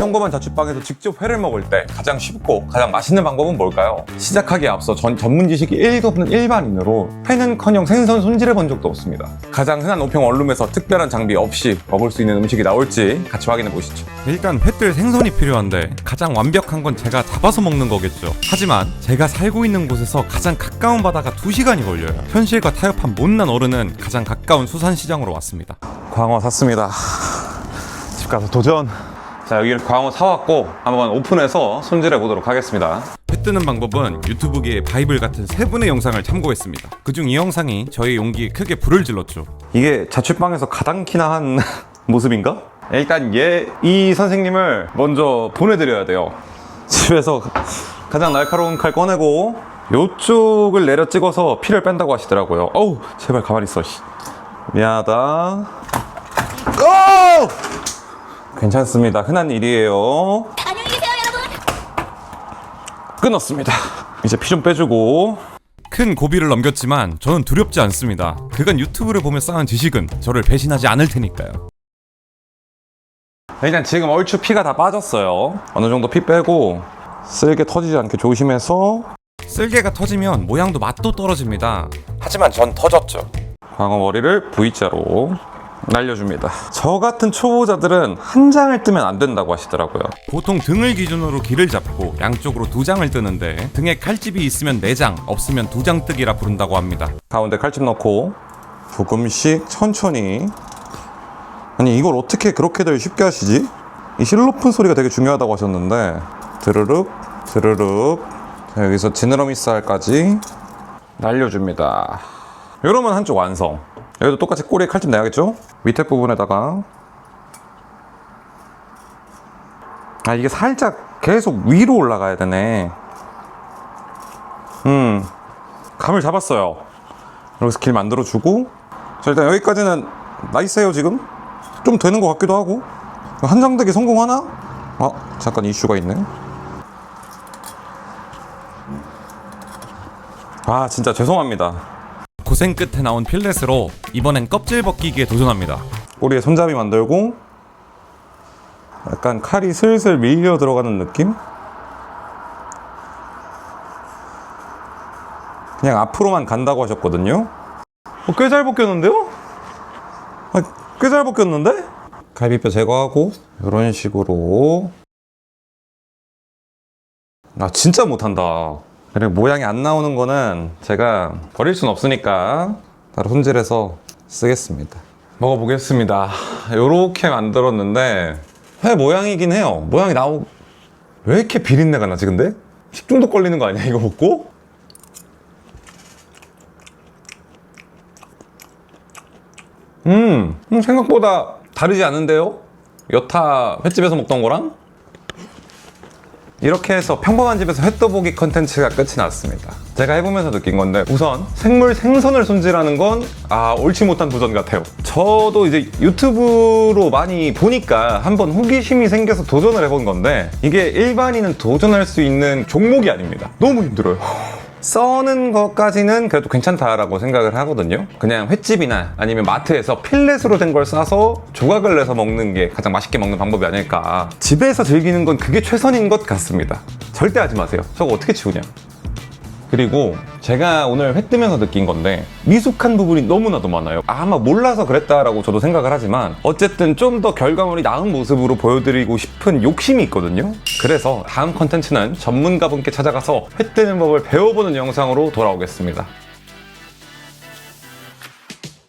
평범한 자취방에서 직접 회를 먹을 때 가장 쉽고 가장 맛있는 방법은 뭘까요? 시작하기에 앞서 전 전문 지식이 1급는 일반인으로 회는커녕 생선 손질해 본 적도 없습니다. 가장 흔한 오평 원룸에서 특별한 장비 없이 먹을 수 있는 음식이 나올지 같이 확인해 보시죠. 일단 회뜰 생선이 필요한데 가장 완벽한 건 제가 잡아서 먹는 거겠죠. 하지만 제가 살고 있는 곳에서 가장 가까운 바다가 2시간이 걸려요. 현실과 타협한 못난 어른은 가장 가까운 수산시장으로 왔습니다. 광어 샀습니다. 집 가서 도전. 자 여기를 광어 사왔고 한번 오픈해서 손질해 보도록 하겠습니다. 회 뜨는 방법은 유튜브계의 바이블 같은 세 분의 영상을 참고했습니다. 그중 이 영상이 저의 용기에 크게 불을 질렀죠. 이게 자취방에서 가장 키나 한 모습인가? 일단 얘 이 선생님을 먼저 보내드려야 돼요. 집에서 가장 날카로운 칼 꺼내고 요쪽을 내려 찍어서 피를 뺀다고 하시더라고요. 어우 제발 가만히 있어. 씨. 미안하다. 오! 괜찮습니다. 흔한 일이에요. 안녕히 계세요 여러분 끊었습니다. 이제 피 좀 빼주고. 큰 고비를 넘겼지만 저는 두렵지 않습니다. 그간 유튜브를 보며 쌓은 지식은 저를 배신하지 않을 테니까요. 일단 지금 얼추 피가 다 빠졌어요. 어느 정도 피 빼고 쓸개 터지지 않게 조심해서 쓸개가 터지면 모양도 맛도 떨어집니다. 하지만 전 터졌죠. 광어 머리를 V자로 날려줍니다. 저 같은 초보자들은 한 장을 뜨면 안 된다고 하시더라고요. 보통 등을 기준으로 길을 잡고 양쪽으로 두 장을 뜨는데 등에 칼집이 있으면 네 장, 없으면 두장 뜨기라 부른다고 합니다. 가운데 칼집 넣고 조금씩 천천히 아니 이걸 어떻게 그렇게들 쉽게 하시지? 이 실로폰 소리가 되게 중요하다고 하셨는데 드르륵 드르륵 자, 여기서 지느러미 살까지 날려줍니다. 이러면 한쪽 완성. 여기도 똑같이 꼬리에 칼집 내야겠죠? 밑에 부분에다가 아 이게 살짝 계속 위로 올라가야 되네. 음 감을 잡았어요. 여기서 길 만들어주고 자 일단 여기까지는 나이스해요 지금 좀 되는 것 같기도 하고 한장대기 성공하나? 아 잠깐 이슈가 있네. 아 진짜 죄송합니다. 고생 끝에 나온 필렛으로 이번엔 껍질 벗기기에 도전합니다. 꼬리에 손잡이 만들고 약간 칼이 슬슬 밀려 들어가는 느낌? 그냥 앞으로만 간다고 하셨거든요. 어, 꽤 잘 벗겼는데요? 아, 꽤잘 벗겼는데? 갈비뼈 제거하고 이런 식으로 아 진짜 못한다. 그리고 모양이 안 나오는 거는 제가 버릴 순 없으니까 따로 손질해서 쓰겠습니다. 먹어보겠습니다. 요렇게 만들었는데 회 모양이긴 해요. 모양이 나오 왜 이렇게 비린내가 나지 근데? 식중독 걸리는 거 아니야 이거 먹고? 음, 음, 생각보다 다르지 않은데요? 여타 횟집에서 먹던 거랑? 이렇게 해서 평범한 집에서 회 떠보기 컨텐츠가 끝이 났습니다. 제가 해보면서 느낀 건데 우선 생물 생선을 손질하는 건 아, 옳지 못한 도전 같아요. 저도 이제 유튜브로 많이 보니까 한번 호기심이 생겨서 도전을 해본 건데 이게 일반인은 도전할 수 있는 종목이 아닙니다. 너무 힘들어요. 써는 것까지는 그래도 괜찮다라고 생각을 하거든요. 그냥 횟집이나 아니면 마트에서 필렛으로 된 걸 싸서 조각을 내서 먹는 게 가장 맛있게 먹는 방법이 아닐까. 집에서 즐기는 건 그게 최선인 것 같습니다. 절대 하지 마세요. 저거 어떻게 치우냐. 그리고 제가 오늘 회 뜨면서 느낀 건데 미숙한 부분이 너무나도 많아요. 아마 몰라서 그랬다라고 저도 생각을 하지만 어쨌든 좀 더 결과물이 나은 모습으로 보여드리고 싶은 욕심이 있거든요. 그래서 다음 컨텐츠는 전문가분께 찾아가서 회 뜨는 법을 배워보는 영상으로 돌아오겠습니다.